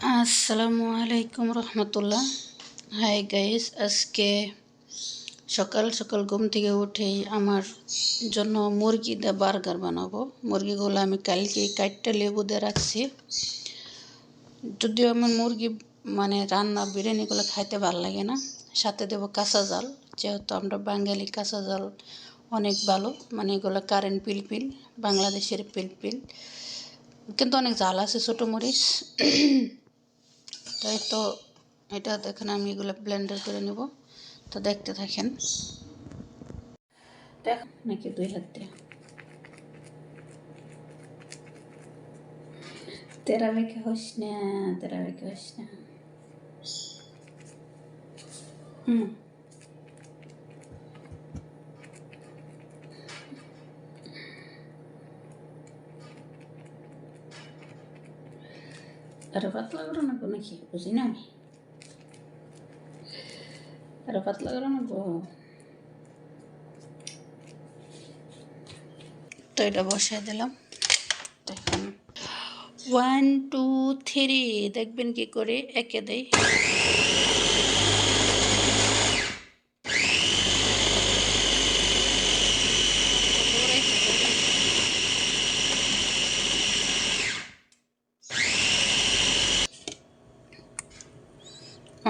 আসসালামু আলাইকুম রহমতুল্লাহ। Hi guys আজকে সকাল সকাল ঘুম থেকে উঠেই আমার জন্য মুরগি দিয়ে বার্গার বানাবো। মুরগিগুলো আমি কালকে কাটটা লেবু দিয়ে রাখছি। যদিও আমার মুরগি মানে রান্না, বিরিয়ানিগুলো খাইতে ভালো লাগে না। সাথে দেবো কাঁচা জাল, যেহেতু আমরা বাঙালি, কাঁচা জাল অনেক ভালো। মানে এগুলো কারেন্ট পিলপিল, বাংলাদেশের পিলপিল। কিন্তু অনেক জাল আছে, ছোটো মরিচ। তাই তো এটা দেখেন আমি এগুলো ব্লেন্ডার করে নেব। তো দেখতে থাকেন। দেখ, নাকি দুই হাত দিয়ে। তেরা বেঁকে হোস না তেরা বেঁকে হোস না। হুম। আরে পাতলা করো না নাকি বুঝি না আমি আরে পাতলা করো না তো এটা বসাই দিলাম ওয়ান টু থ্রি দেখবেন কি করে একে দেই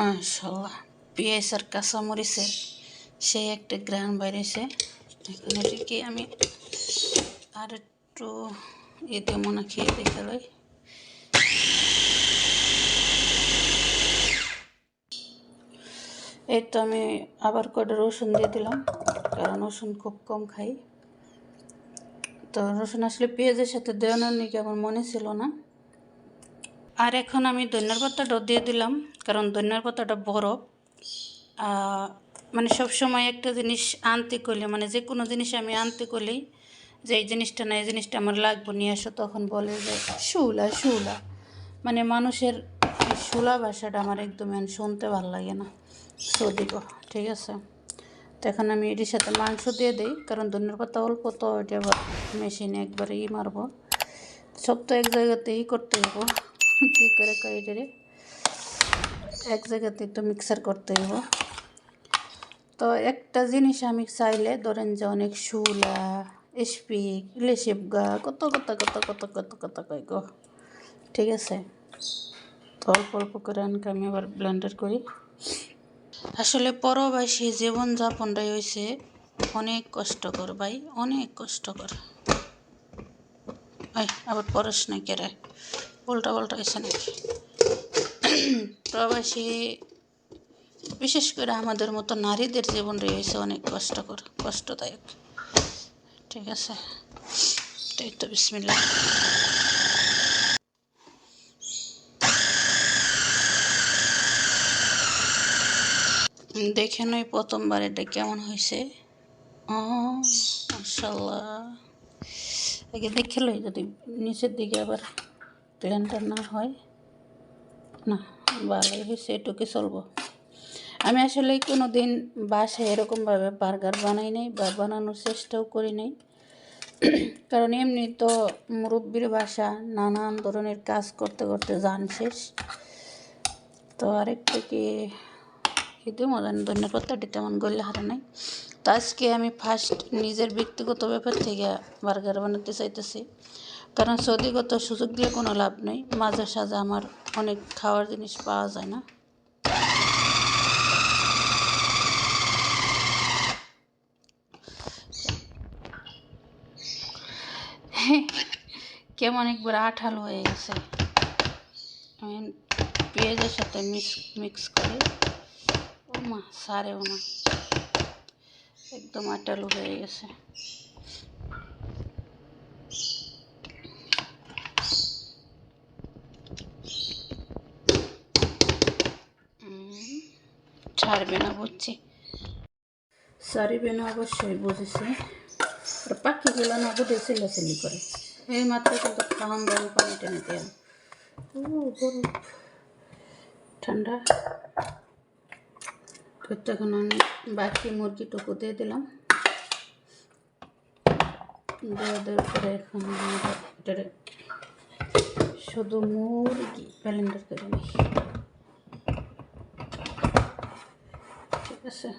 মাশাল্লাহ পেঁয়াজ আর কাঁচামরিচের সেই একটা গ্রান বাইরেছে এখন এটিকে আমি আর একটু এতে মনে খেয়ে দেখে লই। এই তো আমি আবার কটা রসুন দিয়ে দিলাম, কারণ রসুন খুব কম খাই। তো রসুন আসলে পেঁয়াজের সাথে দেওয়ানোর নাকি আমার মনে ছিল না। আর এখন আমি ধনিয়ার পাতাটাও দিয়ে দিলাম। কারণ ধনিয়ার পাতাটা বরফ মানে সব সময় একটা জিনিস আনতে করলে মানে যে কোনো জিনিস আমি আনতে করলেই যে এই জিনিসটা না, এই জিনিসটা আমার লাগবে, নিয়ে আসো, তখন বলে যে শুলা শুলা মানে মানুষের শুলা ভাষাটা আমার একদমই শুনতে ভালো লাগে না। সো দিব ঠিক আছে? তো এখন আমি এটির সাথে মাংস দিয়ে দিই, কারণ ধনিয়ার পাতা অল্প, তো এটা মেশিনে একবারে ই মারবো। সব তো এক জায়গাতেই করতে হব কী করে কয়েটারে এক জায়গাতে তো মিক্সার করতে হইব। তো একটা জিনিস আমি চাইলে, ধরেন যে অনেক শুলা স্পিক ইলেশিপ গা, কত কত কত কত কত কত কয় গো ঠিক আছে? তো অল্প অল্প করে আনকে আমি আবার ব্লেন্ডার করি। আসলে পরবাসী জীবনযাপনটাই হয়েছে অনেক কষ্টকর ভাই, অনেক কষ্টকর। ভাই আবার পড়াশোনা কেরে। উল্টা পাল্টা হয়েছে নাকি? প্রবাসী বিশেষ করে আমাদের মতো নারীদের জীবন রয়েছে অনেক কষ্টকর, কষ্টদায়ক। ঠিক আছে? এটাই তো বিসমিল্লা দেখে নই প্রথমবার এটা কেমন হয়েছে। ও আগে দেখে লই যদি নিচের দিকে আবার প্ল্যানটা না হয়। না। ভালোই হয়েছে এটুকু চলবো। আমি আসলে কোনো দিন বাসায় এরকমভাবে বার্গার বানাই নাই বা বানানোর চেষ্টাও করি নাই। কারণ এমনি তো মুরব্বীর বাসা নানান ধরনের কাজ করতে করতে যান শেষ। তো আরেকটা কি কিন্তু মজা ধন্যের পাতাটি তেমন গড়লে হারা নাই। তো আজকে আমি ফার্স্ট নিজের ব্যক্তিগত ব্যাপার থেকে বার্গার বানাতে চাইতেছি। কারণ সৌদিগত সুযোগ দিয়ে কোনো লাভ নেই। মাঝে সাঝে আমার অনেক খাওয়ার জিনিস পাওয়া যায় না। কেমন একবার আঠালো হয়ে গেছে। আমি পেঁয়াজের সাথে মিক্স মিক্স করে। ও মা সারেও না একদম আটালো হয়ে গেছে। ছাড়বে না, বুঝছি। সারিবে না অবশ্যই, বুঝেছি। আর পাখিগুলো না বুঝে চিল্লাচিল্লি করে। এই মাত্র কিন্তু খাওয়ান গরম পানি টেনে বরফ ঠান্ডা। তখন আমি বাকি মুরগিটুকু দিয়ে দিলাম। শুধু মুরগি ব্যালেন্ডার করে আছে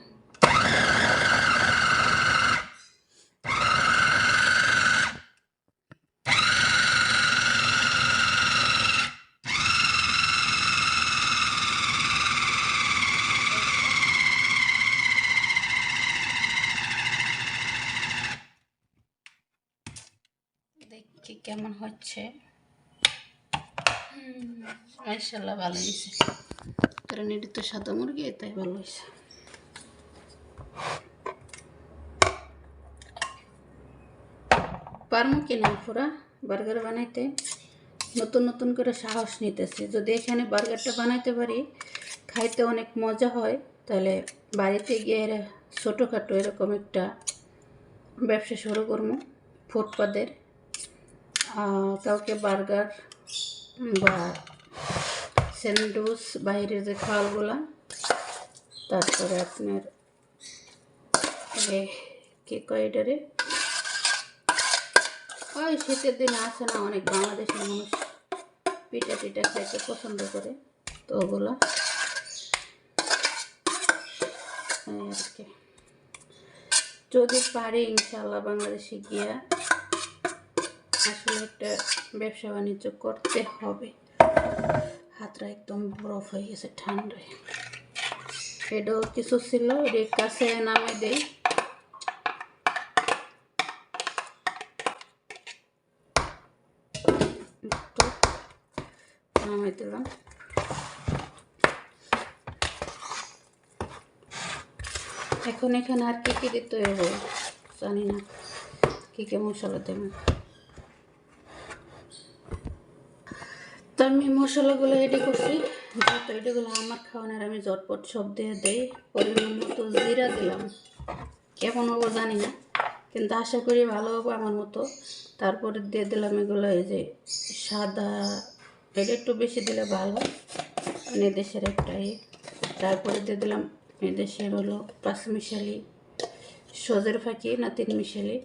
কেমন হচ্ছে। মার্শাল্লাহ ভালো হয়েছে। কারণ এটি তো সাদা মুরগি তাই ভালো হয়েছে। পারমো কিনা পুরা বার্গার বানাইতে? নতুন নতুন করে সাহস নিতেছে। যদি এখানে বার্গারটা বানাইতে পারি, খাইতে অনেক মজা হয়, তাহলে বাড়িতে গিয়ে ছোটোখাটো এরকম একটা ব্যবসা শুরু করব ফুটপাতের। কাউকে বার্গার বা স্যান্ডউইচ, বাইরের যে খাওয়াগুলা তারপরে আপনার এ, কি কয় এটারে ওই শীতের দিনে আসে না অনেক বাংলাদেশের মানুষ পিঠা টিঠা খাইতে পছন্দ করে তো ওগুলা। এই আর কি। যদি পারি ইনশাল্লাহ বাংলাদেশে গিয়া আসলে একটা ব্যবসা বাণিজ্য করতে হবে। হাতটা একদম বরফ হয়ে গেছে ঠান্ডায়। এটাও কিছু ছিল কাছে নামে দেই। দিলাম। এখন এখানে আর কি কি দিতে হবে? জানি না। কি কি মশলা দেবেন তো আমি মশলাগুলো রেডি করছি। যত এটাগুলো আমার খাওয়ানোর আমি ঝটপট সব দিয়ে দেই, পরিমাণ মতো জিরা দিলাম। কেমন হব জানি না, কিন্তু আশা করি ভালো হবে আমার মতো। তারপরে দিয়ে দিলাম এগুলো এই যে সাদা এটা একটু বেশি দিলে ভালো মানে দেশের একটা ইয়ে তারপরে দিয়ে দিলাম এদেশের হলো পাঁচ মিশালি। সজের ফাঁকি না তিন মিশালি।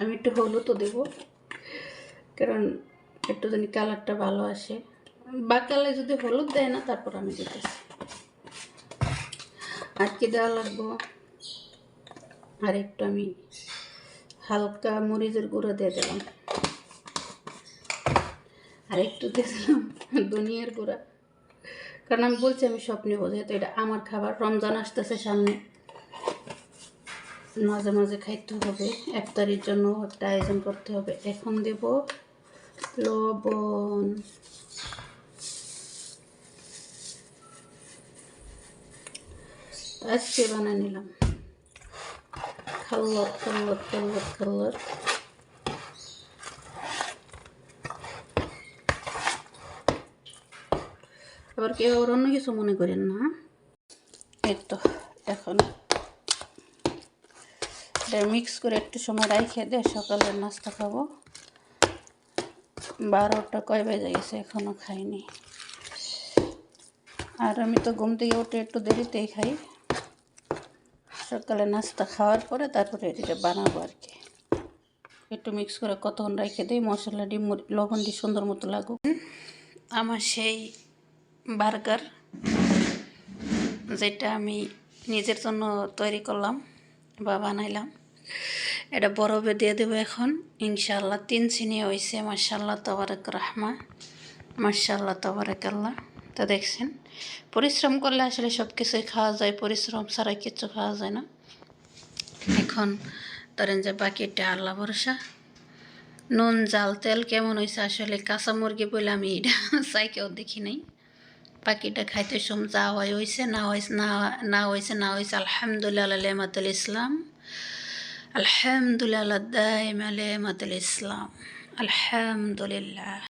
আমি একটু হলুদও দেবো। কারণ একটু জানি কালারটা ভালো আসে। বা কালার যদি হলুদ দেয় না, তারপর আমি দিতেছি। আর কি দেওয়া লাগবো? আর একটু আমি হালকা মরিচের গুঁড়ো দিয়ে দিলাম। আর একটু দিয়ে দিলাম দুনিয়ার গুঁড়া। কারণ আমি বলছি, আমি স্বপ্নে বোঝাই তো এটা আমার খাবার। রমজান আসতেছে সামনে। মাঝে মাঝে খাইতে হবে, ইফতারির জন্য একটা আয়োজন করতে হবে। এখন দেব লবণ। আজকে বানিয়ে নিলাম। খাল্লত খাল্লত খাল্লত খাল্লত আবার কেউ আবার অন্য কিছু মনে করেন না এই তো এখন এটা মিক্স করে একটু সময় রাইখে দিয়ে সকালের নাস্তা খাব বারোটা কয় বেজে গেছে এখনও খাইনি আর আমি তো ঘুম থেকে উঠে একটু দেরিতেই খাই সকালে নাস্তা খাওয়ার পরে তারপরে এটা বানাবো আর কি। একটু মিক্স করে কতক্ষণ রেখে দিই? মশলা, ডিম লবণ দিয়ে সুন্দর মতো লাগুক। আমার সেই বার্গার যেটা আমি নিজের জন্য তৈরি করলাম বা বানাইলাম, এটা বরফে দিয়ে দেবো এখন। ইনশাল্লাহ তিন চিনি হয়েছে মার্শাল্লাহ তবারক রহমা মার্শাল্লাহ তবারক আল্লাহ তো দেখছেন পরিশ্রম করলে আসলে সব কিছুই খাওয়া যায়, পরিশ্রম ছাড়া কিছু খাওয়া যায় না। এখন ধরেন যে বাকিটা আল্লাহ ভরসা। নুন, জাল, তেল কেমন হয়েছে আসলে কাঁচা মুরগি বলে আমি এটা চাইকেও দেখি নাই। বাকিটা খাইতে সম যা হয় হয়েছে না হয়েছে না না হয়েছে না হয়েছে আলহামদুলিল্লাহ আলমাতুল ইসলাম। আলহামদুলিল্লাহ দাইম আলমাতুল ইসলাম। আলহামদুলিল্লাহ।